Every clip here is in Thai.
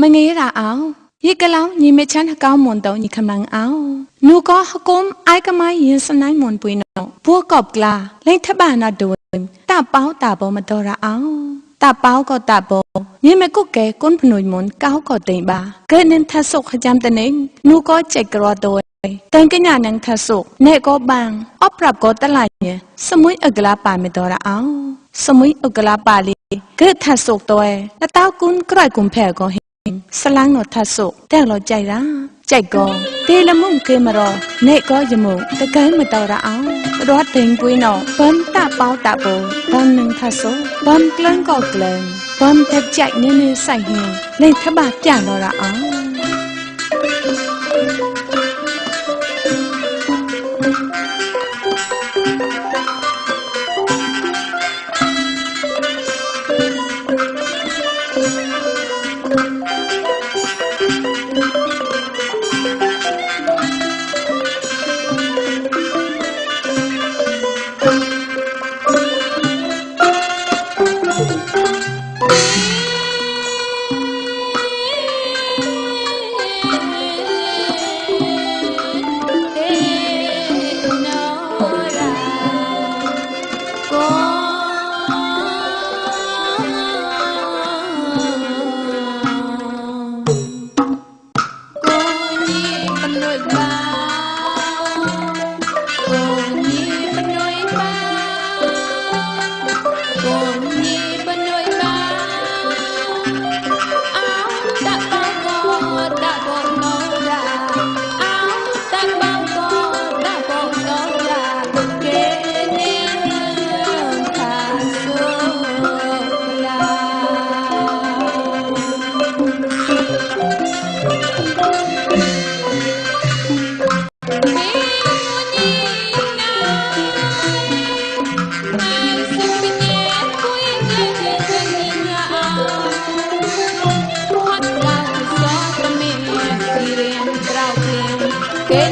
မငေးတာအောင်ยีกลาวยีเมชันก้าวมนตอยีคำลังเอา นูก็ฮกุมไอกมายยินสนายมนปุยนอพวกกอบกลาเล่นทบานาโดนตาเป้าตาบอมาตอราเอาตาเป้าก็ตาบอยีเมกุแกก้นพนุยมนก้าวก็เต็งบา เกิดนันทศุขจำตะเนงนูก็เจกรอโดยแต่งกัญญานังทศุขเนก็บางอปรับก็ตะลายเนี่ย สมุยอกลาปาเมดอราเอาสมุยอกลาปาลีเกิดทศุขตัวแล้วต้ากุนกรอยกุมแผ่ก็เฮสลังนอทัสุแต่เราใจราใจก็เตละมุงเคมรอเนก็ยมุตะกันมาตอระเอารอดถึงปุยนอปอมตะปาวตะโบปอมนึงทัสุปอมกลังก็กลังปอมแทบใจเนเนใส่เฮในทบะจ่านอระเอา oh. K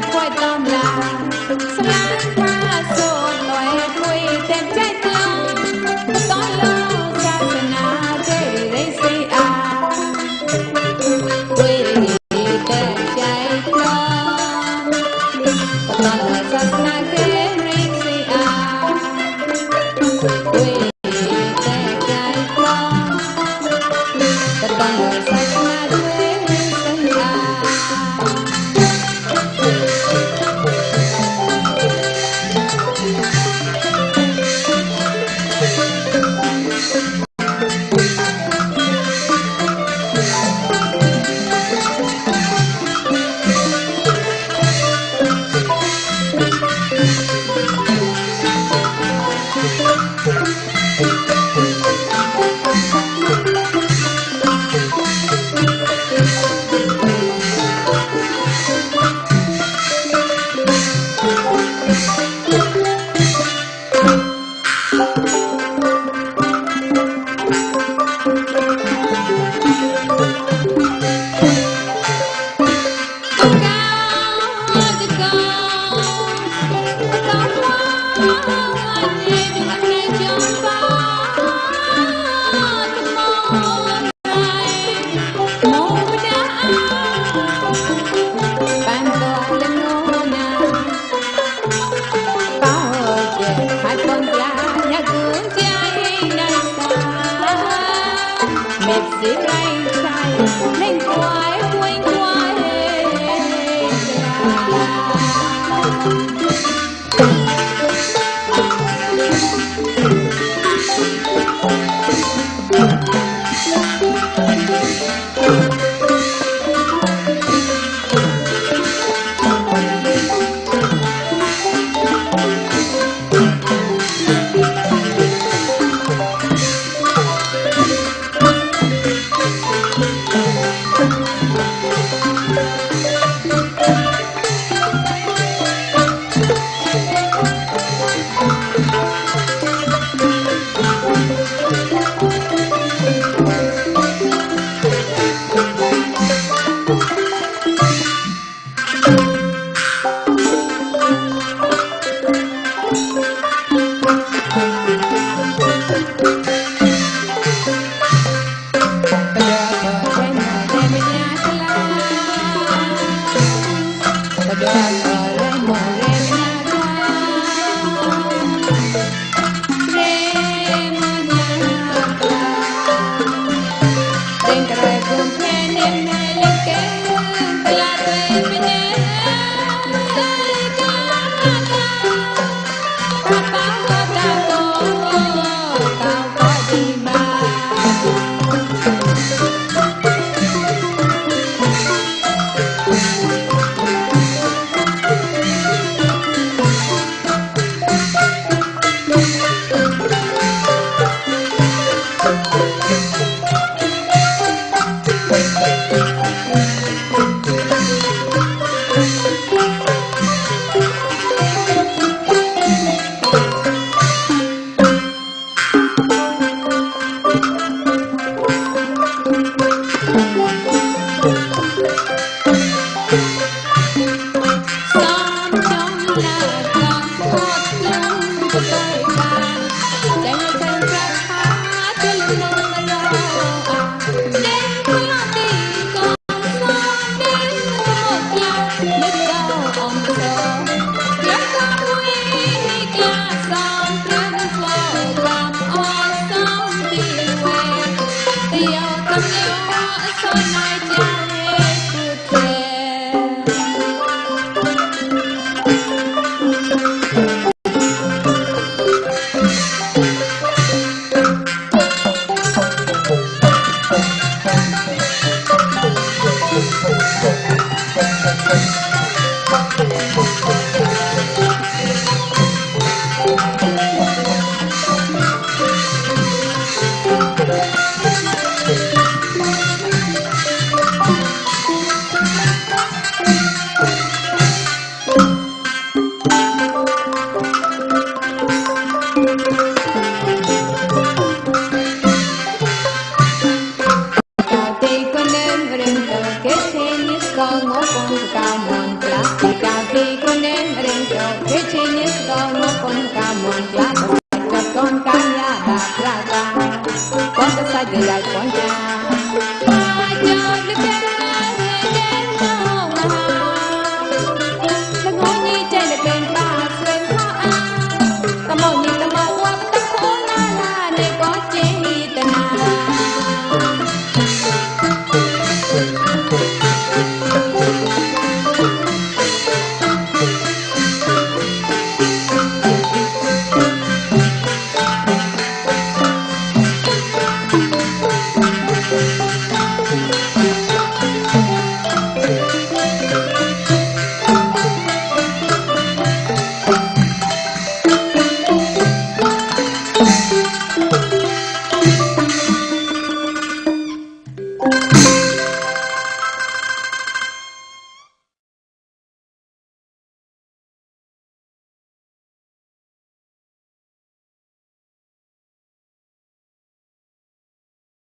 lại coi tôm là sông lá qua sổ nói tên trái tương tối lâu xa na chơi đây si à quê tên trái tương thank you no contamos la muestra con cambiada